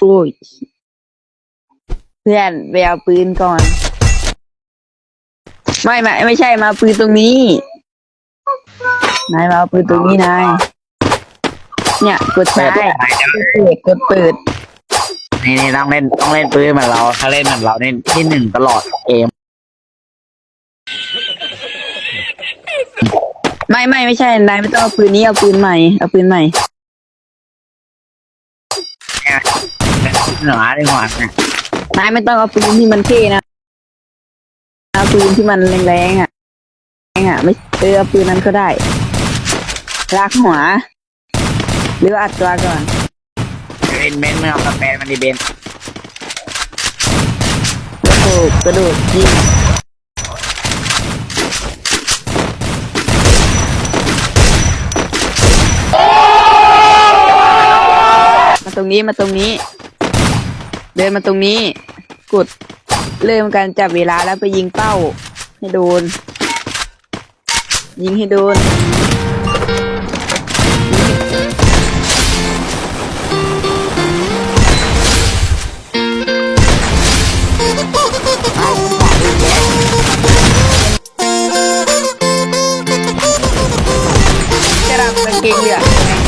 โอ้ยเพื่อนไปเอาปืนก่อน ไม่ไม่ไม่ใช่มาเอาปืนตรงนี้ นายมาเอาปืนตรงนี้นาย เนี่ยกดเปิซ้าดยไหนจะกดเปิดกดเปิด นี่นี่ต้องเล่นต้องเล่นปืนเหมือนเรา ถ้าเล่นเหมือนเราเล่นที่หนึ่งตลอดเกม ไม่ไม่ไม่ใช่ นายไม่ต้องเอาปืนนี้เอาปืนใหม่ เอาปืนใหม่เหนือดีกว่านี่ยนายไม่ต้องเอาปืนที่มันเท่นะเอาปืนที่มันแรงๆอะแรงอะ ไม่เออเอาปืนนั้นก็ได้ลากหัวหรืออัดตัวก่อนเบนเบนเมื่เอาสเปนมันดีเบนกระดดกกระโดดยิง ตรงนี้มาตรงนี้ เดินมาตรงนี้ กดเริ่มการจับเวลาแล้วไปยิงเป้า ให้โดน ยิงให้โดนจะรับกางเกงเหลือง